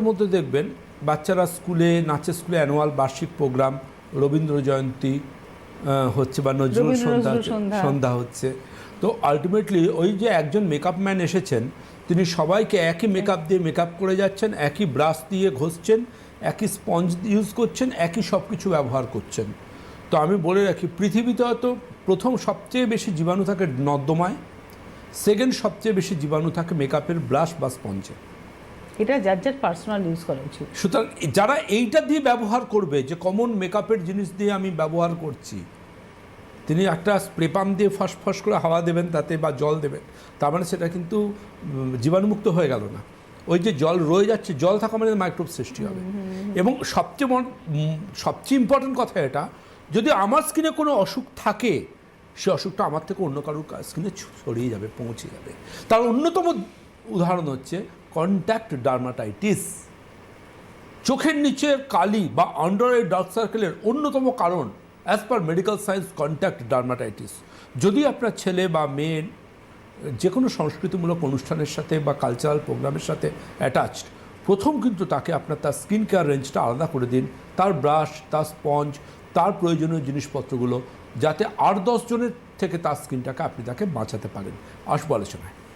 মধ্যে দেখবেন বাচ্চারা স্কুলে নাচের স্কুলে অ্যানুয়াল বার্ষিক প্রোগ্রাম রবীন্দ্র জয়ন্তী হচ্ছে বা নজরুল সন্ধ্যা। সন্ধ্যা। হচ্ছে। তো আলটিমেটলি ওই যে একজন মেকআপ ম্যান এসেছেন তিনি সবাইকে একই মেকআপ দিয়ে মেকআপ করে যাচ্ছেন একই ব্রাশ দিয়ে ঘষছেন একই স্পঞ্জ ইউজ করছেন একই সব কিছু ব্যবহার করছেন। তো আমি বলে রাখি পৃথিবীতে হয়তো প্রথম সবচেয়ে বেশি জীবাণু থাকে নর্দমায় সেকেন্ড সবচেয়ে বেশি জীবাণু থাকে মেকআপের ব্রাশ বা স্পঞ্জে এটা যার যার পার্সোনাল ইউজ করা উচিত। সুতরাং যারা এইটা দিয়ে ব্যবহার করবে যে কমন মেকআপের জিনিস দিয়ে আমি ব্যবহার করছি তিনি একটা স্প্রে পাম্প দিয়ে ফস ফস করে হাওয়া দেবেন তাতে বা জল দেবেন তার মানে সেটা কিন্তু জীবাণুমুক্ত হয়ে গেল না। ওই যে জল রয়ে যাচ্ছে জল থাকা মানে মাইক্রোব সৃষ্টি হবে। এবং সবচেয়ে সবচেয়ে ইম্পর্টেন্ট কথা এটা যদি আমার স্কিনে কোনো অসুখ থাকে সে অসুখটা আমার থেকে অন্য কারোর স্কিনে ছড়িয়ে যাবে পৌঁছে যাবে। তার অন্যতম উদাহরণ হচ্ছে কন্ট্যাক্ট ডার্মাটাইটিস চোখের নিচের কালি বা আন্ডার আই ডার্ক সার্কেলের অন্যতম কারণ as per medical science contact dermatitis যদি আপনার ছেলে বা মেয়ের যে কোনো সংস্কৃতিমূলক অনুষ্ঠানের সাথে বা কালচারাল প্রোগ্রামের সাথে অ্যাটাচড প্রথম কিন্তু তাকে আপনার তার স্কিন কেয়ার রেঞ্জটা আলাদা করে দিন। তার ব্রাশ তার স্পঞ্জ তার প্রয়োজনীয় জিনিসপত্রগুলো, যাতে আট দশ জনের থেকে তার স্কিনটাকে আপনি তাকে বাঁচাতে পারেন। আসব আলোচনায়।